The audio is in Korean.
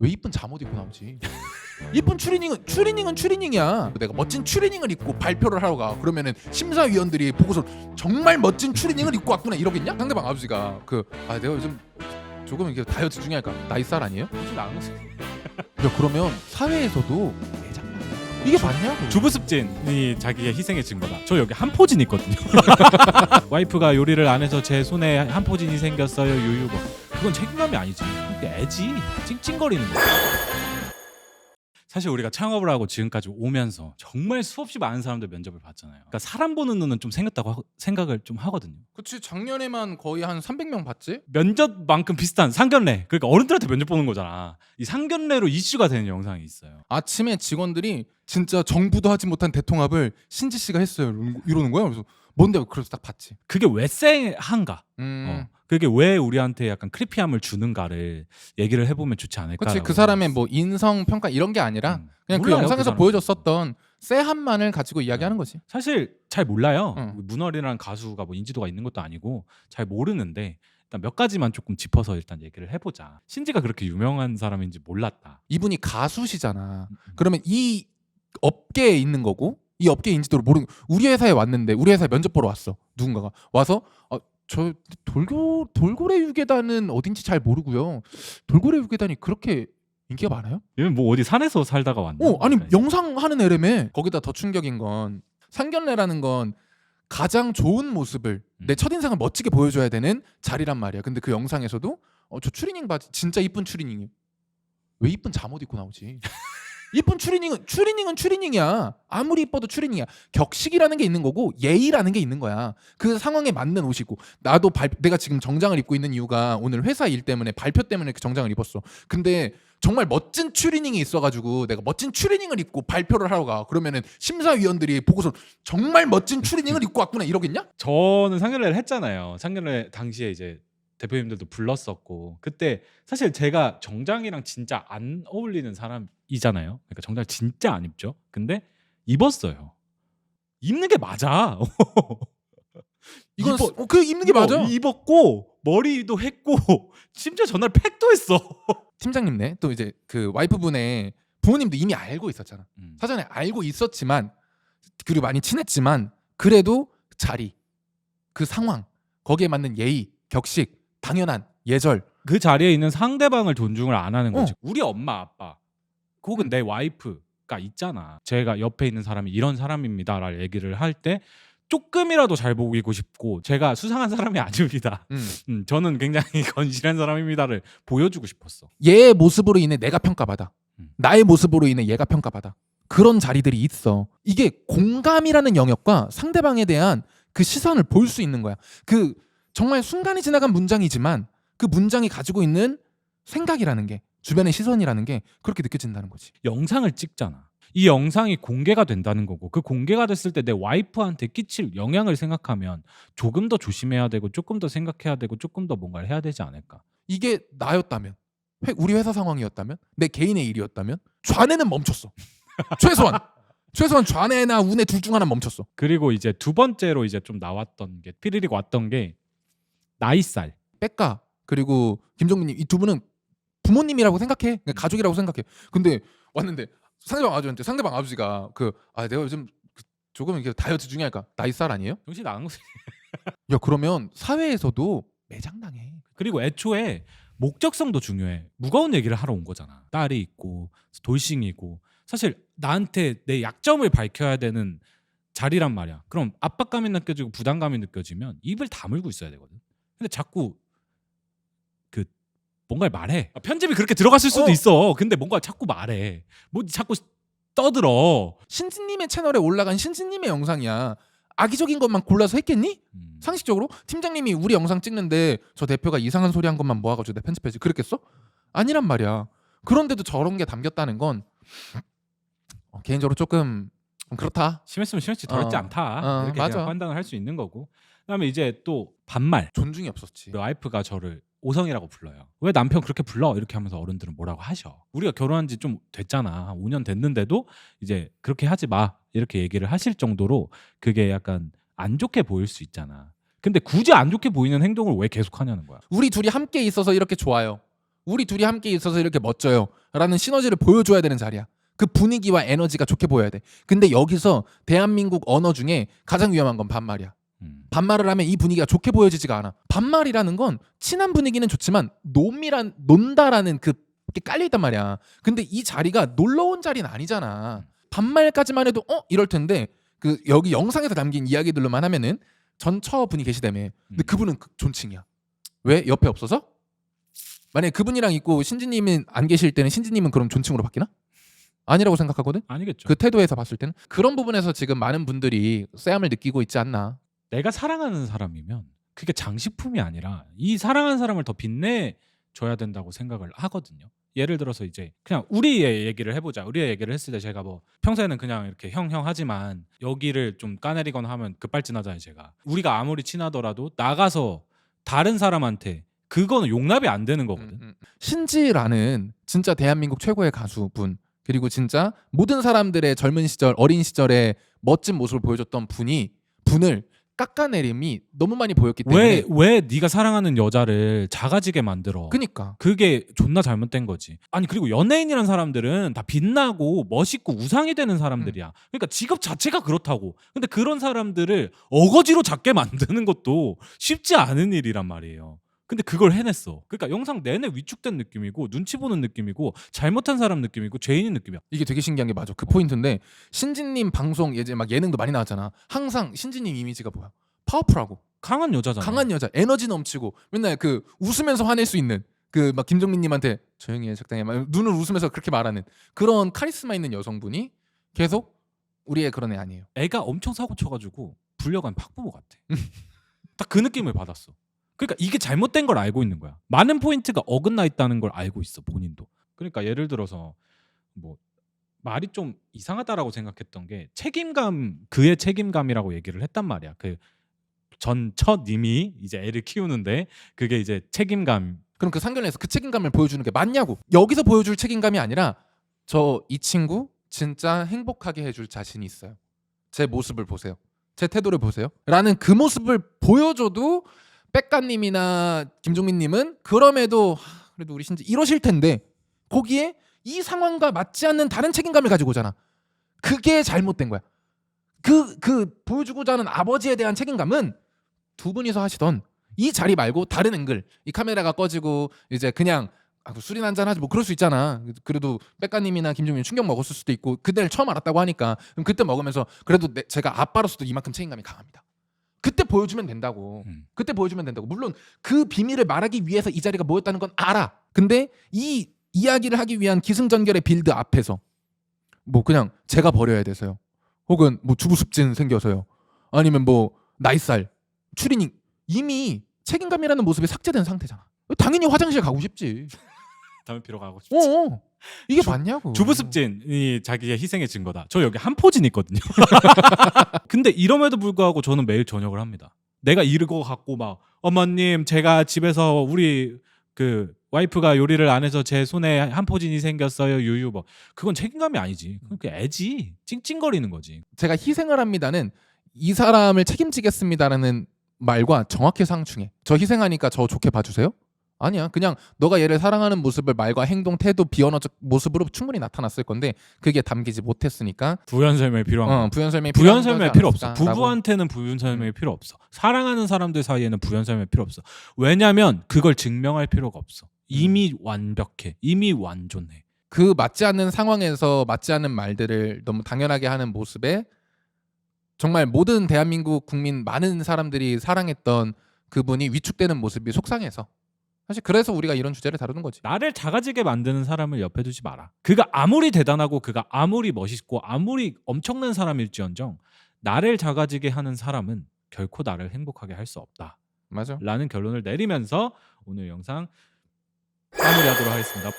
왜 이쁜 잠옷 입고 나오지? 이쁜 추리닝은 추리닝은 추리닝이야. 내가 멋진 추리닝을 입고 발표를 하러 가. 그러면은 심사위원들이 보고서 정말 멋진 추리닝을 입고 왔구나 이러겠냐? 상대방 아버지가 그 아 내가 요즘 조금 이게 다이어트 중에 할까 나이 살 아니에요? 사실 안야 그러면 사회에서도 이게 맞냐고. 주부습진이 자기의 희생의 증거다. 저 여기 한 포진 있거든요. 와이프가 요리를 안 해서 제 손에 한 포진이 생겼어요. 유유거. 그건 책임감이 아니지. 그게 애지. 찡찡거리는 거. 사실 우리가 창업을 하고 지금까지 오면서 정말 수없이 많은 사람들 면접을 봤잖아요. 그러니까 사람 보는 눈은 좀 생겼다고 하- 생각을 좀 하거든요. 그치 작년에만 거의 한 300명 봤지? 면접만큼 비슷한 상견례. 그러니까 어른들한테 면접 보는 거잖아. 이 상견례로 이슈가 되는 영상이 있어요. 아침에 직원들이 진짜 정부도 하지 못한 대통합을 신지 씨가 했어요. 이러는- 이러는 거야. 그래서 뭔데? 그래서 딱 봤지. 그게 왜 쎄한가? 음. 어. 그게 왜 우리한테 약간 크리피함을 주는가를 얘기를 해보면 좋지 않을까? 그치 그 사람의 뭐 인성 평가 이런 게 아니라 음. 그냥 그 몰라요, 영상에서 사람은. 보여줬었던 쎄한만을 가지고 이야기하는 거지. 사실 잘 몰라요. 응. 문월이라는 가수가 뭐 인지도가 있는 것도 아니고 잘 모르는데 일단 몇 가지만 조금 짚어서 일단 얘기를 해보자. 신지가 그렇게 유명한 사람인지 몰랐다. 이분이 가수시잖아. 음, 음. 그러면 이 업계에 있는 거고 이 업계 인지도를 모르는 우리 회사에 왔는데 우리 회사에 면접 보러 왔어. 누군가가 와서 어, 저 돌고 돌고래 유괴단은 어딘지 잘 모르고요. 돌고래 유괴단이 그렇게 인기가 많아요? 얘는 뭐 어디 산에서 살다가 왔나? 어, 아니 약간 영상 하는 애래매. 거기다 더 충격인 건 상견례라는 건 가장 좋은 모습을 음. 내 첫인상을 멋지게 보여줘야 되는 자리란 말이야. 근데 그 영상에서도 어, 저 추리닝 바지 진짜 이쁜 추리닝이 왜 이쁜 잠옷 입고 나오지? 이쁜 추리닝은 추리닝은 추리닝이야. 아무리 이뻐도 추리닝이야. 격식이라는 게 있는 거고 예의라는 게 있는 거야. 그 상황에 맞는 옷이고 나도 발, 내가 지금 정장을 입고 있는 이유가 오늘 회사 일 때문에 발표 때문에 그 정장을 입었어. 근데 정말 멋진 추리닝이 있어가지고 내가 멋진 추리닝을 입고 발표를 하러 가. 그러면은 심사위원들이 보고서 정말 멋진 추리닝을 입고 왔구나 이러겠냐? 저는 상견례를 했잖아요. 상견례 당시에 이제 대표님들도 불렀었고 그때 사실 제가 정장이랑 진짜 안 어울리는 사람이잖아요. 그러니까 정장 진짜 안 입죠. 근데 입었어요. 입는 게 맞아. 이건 입어- 어, 그 입는 게 입어- 맞아. 입었고 머리도 했고 심지어 전날 팩도 했어. 팀장님네 또 이제 그 와이프분의 부모님도 이미 알고 있었잖아. 음. 사전에 알고 있었지만 그리고 많이 친했지만 그래도 자리 그 상황 거기에 맞는 예의 격식 당연한 예절 그 자리에 있는 상대방을 존중을 안 하는 어. 거지. 우리 엄마 아빠 혹은 내 와이프가 있잖아. 제가 옆에 있는 사람이 이런 사람입니다라는 얘기를 할 때 조금이라도 잘 보이고 싶고 제가 수상한 사람이 아닙니다. 음. 음, 저는 굉장히 건실한 사람입니다를 보여주고 싶었어. 얘의 모습으로 인해 내가 평가받아 음. 나의 모습으로 인해 얘가 평가받아 그런 자리들이 있어 이게 공감이라는 영역과 상대방에 대한 그 시선을 볼 수 있는 거야 그 정말 순간이 지나간 문장이지만 그 문장이 가지고 있는 생각이라는 게 주변의 시선이라는 게 그렇게 느껴진다는 거지. 영상을 찍잖아. 이 영상이 공개가 된다는 거고 그 공개가 됐을 때 내 와이프한테 끼칠 영향을 생각하면 조금 더 조심해야 되고 조금 더 생각해야 되고 조금 더 뭔가를 해야 되지 않을까. 이게 나였다면? 회- 우리 회사 상황이었다면? 내 개인의 일이었다면? 좌뇌는 멈췄어. 최소한. 최소한 좌뇌나 우뇌 둘 중 하나 멈췄어. 그리고 이제 두 번째로 이제 좀 나왔던 게 피리릭 왔던 게 나이살. 백가 그리고 김종민님 이 두 분은 부모님이라고 생각해 그러니까 가족이라고 생각해 근데 왔는데 상대방 아버지한테 상대방 아버지가 그 아 내가 요즘 그 조금 이게 다이어트 중에 할까 나이살 아니에요? 정신 나간 거지. 야 그러면 사회에서도 매장당해 그리고 애초에 목적성도 중요해. 무거운 얘기를 하러 온 거잖아. 딸이 있고 돌싱이고 사실 나한테 내 약점을 밝혀야 되는 자리란 말이야. 그럼 압박감이 느껴지고 부담감이 느껴지면 입을 다물고 있어야 되거든. 근데 자꾸 그 뭔가를 말해. 아, 편집이 그렇게 들어갔을 수도 어. 있어. 근데 뭔가 자꾸 말해. 뭐 자꾸 떠들어. 신지님의 채널에 올라간 신지님의 영상이야 악의적인 것만 골라서 했겠니? 음. 상식적으로 팀장님이 우리 영상 찍는데 저 대표가 이상한 소리 한 것만 모아가지고 내 편집해지 그랬겠어? 아니란 말이야. 그런데도 저런 게 담겼다는 건 어, 개인적으로 조금 그렇다. 심했으면 심했지 덜했지 어. 않다. 어, 이렇게 맞아. 판단을 할 수 있는 거고. 그다음에 이제 또 반말. 존중이 없었지. 그 와이프가 저를 오성이라고 불러요. 왜 남편 그렇게 불러? 이렇게 하면서 어른들은 뭐라고 하셔. 우리가 결혼한 지 좀 됐잖아. 한 5년 됐는데도 이제 그렇게 하지 마. 이렇게 얘기를 하실 정도로 그게 약간 안 좋게 보일 수 있잖아. 근데 굳이 안 좋게 보이는 행동을 왜 계속 하냐는 거야. 우리 둘이 함께 있어서 이렇게 좋아요. 우리 둘이 함께 있어서 이렇게 멋져요 라는 시너지를 보여줘야 되는 자리야. 그 분위기와 에너지가 좋게 보여야 돼. 근데 여기서 대한민국 언어 중에 가장 위험한 건 반말이야. 음. 반말을 하면 이 분위기가 좋게 보여지지가 않아. 반말이라는 건 친한 분위기는 좋지만 놈이란 논다라는 그게 깔려 있단 말이야. 근데 이 자리가 놀러 온 자리는 아니잖아. 반말까지만 해도 어 이럴 텐데 그 여기 영상에서 담긴 이야기들로만 하면은 전처 분이 계시다며. 근데 음. 그분은 그 존칭이야. 왜 옆에 없어서? 만약에 그분이랑 있고 신지님은 안 계실 때는 신지님은 그럼 존칭으로 바뀌나? 아니라고 생각하거든. 아니겠죠. 그 태도에서 봤을 때는 그런 부분에서 지금 많은 분들이 쎄함을 느끼고 있지 않나. 내가 사랑하는 사람이면 그게 장식품이 아니라 이 사랑하는 사람을 더 빛내 줘야 된다고 생각을 하거든요. 예를 들어서 이제 그냥 우리의 얘기를 해보자. 우리의 얘기를 했을 때 제가 뭐 평소에는 그냥 이렇게 형형 하지만 여기를 좀 까내리거나 하면 급발진하잖아요. 제가 우리가 아무리 친하더라도 나가서 다른 사람한테 그거는 용납이 안 되는 거거든. 음, 음. 신지라는 진짜 대한민국 최고의 가수분 그리고 진짜 모든 사람들의 젊은 시절 어린 시절의 멋진 모습을 보여줬던 분이 분을 깎아내림이 너무 많이 보였기 때문에 왜 왜 네가 사랑하는 여자를 작아지게 만들어? 그니까 그게 존나 잘못된 거지. 아니 그리고 연예인이란 사람들은 다 빛나고 멋있고 우상이 되는 사람들이야. 그러니까 직업 자체가 그렇다고. 근데 그런 사람들을 어거지로 작게 만드는 것도 쉽지 않은 일이란 말이에요. 근데 그걸 해냈어. 그러니까 영상 내내 위축된 느낌이고 눈치 보는 느낌이고 잘못한 사람 느낌이고 죄인인 느낌이야. 이게 되게 신기한 게 맞아 그 포인트인데 신지님 방송 예전 막 예능도 많이 나왔잖아 항상 신지님 이미지가 뭐야 파워풀하고 강한 여자잖아. 강한 여자 에너지 넘치고 맨날 그 웃으면서 화낼 수 있는 그 막 김종민님한테 조용히 해 적당히 해 막 눈을 웃으면서 그렇게 말하는 그런 카리스마 있는 여성분이 계속 우리의 그런 애 아니에요. 애가 엄청 사고 쳐가지고 불려간 팍부모 같아. 딱 그 느낌을 받았어. 그러니까 이게 잘못된 걸 알고 있는 거야. 많은 포인트가 어긋나 있다는 걸 알고 있어 본인도. 그러니까 예를 들어서 뭐 말이 좀 이상하다라고 생각했던 게 책임감 그의 책임감이라고 얘기를 했단 말이야. 그 전 첫 님이 이제 애를 키우는데 그게 이제 책임감 그럼 그 상견례에서 그 책임감을 보여주는 게 맞냐고 여기서 보여줄 책임감이 아니라 저 이 친구 진짜 행복하게 해줄 자신이 있어요. 제 모습을 보세요. 제 태도를 보세요. 라는 그 모습을 보여줘도 백가님이나 김종민님은 그럼에도 하, 그래도 우리 신지 이러실 텐데 거기에 이 상황과 맞지 않는 다른 책임감을 가지고 오잖아. 그게 잘못된 거야. 그, 그 보여주고자 하는 아버지에 대한 책임감은 두 분이서 하시던 이 자리 말고 다른 앵글 이 카메라가 꺼지고 이제 그냥 아, 그 술이나 한잔 하지 뭐 그럴 수 있잖아 그래도 백가님이나 김종민 충격 먹었을 수도 있고 그때를 처음 알았다고 하니까 그럼 그때 먹으면서 그래도 내, 제가 아빠로서도 이만큼 책임감이 강합니다 그때 보여주면 된다고 음. 그때 보여주면 된다고 물론 그 비밀을 말하기 위해서 이 자리가 모였다는 건 알아 근데 이 이야기를 하기 위한 기승전결의 빌드 앞에서 뭐 그냥 제가 버려야 돼서요 혹은 뭐 주부습진 생겨서요 아니면 뭐 나이살 추리닝 이미 책임감이라는 모습이 삭제된 상태잖아. 당연히 화장실 가고 싶지. 담배 피러 가고 싶지. 어, 이게 주- 맞냐고. 주부습진이 자기의 희생의 증거다. 저 여기 한 포진 있거든요. 근데 이럼에도 불구하고 저는 매일 저녁을 합니다. 내가 이러고 갖고 막 어머님 제가 집에서 우리 그 와이프가 요리를 안 해서 제 손에 한 포진이 생겼어요 유유 뭐 그건 책임감이 아니지. 그게 애지 찡찡거리는 거지. 제가 희생을 합니다는 이 사람을 책임지겠습니다라는 말과 정확히 상충해. 저 희생하니까 저 좋게 봐주세요? 아니야. 그냥 너가 얘를 사랑하는 모습을 말과 행동, 태도, 비언어적 모습으로 충분히 나타났을 건데 그게 담기지 못했으니까 부연 설명이 필요한 거. 어, 부연 설명이 부연 필요한 설명이 거지 필요 없어. 않았을까라고. 부부한테는 부연 설명이 필요 없어. 사랑하는 사람들 사이에는 부연 설명이 필요 없어. 왜냐면 그걸 증명할 필요가 없어. 이미 완벽해. 이미 완전해. 그 맞지 않는 상황에서 맞지 않는 말들을 너무 당연하게 하는 모습에 정말 모든 대한민국 국민 많은 사람들이 사랑했던 그분이 위축되는 모습이 속상해서 사실 그래서 우리가 이런 주제를 다루는 거지. 나를 작아지게 만드는 사람을 옆에 두지 마라. 그가 아무리 대단하고 그가 아무리 멋있고 아무리 엄청난 사람일지언정 나를 작아지게 하는 사람은 결코 나를 행복하게 할 수 없다. 맞아. 라는 결론을 내리면서 오늘 영상 마무리하도록 하겠습니다.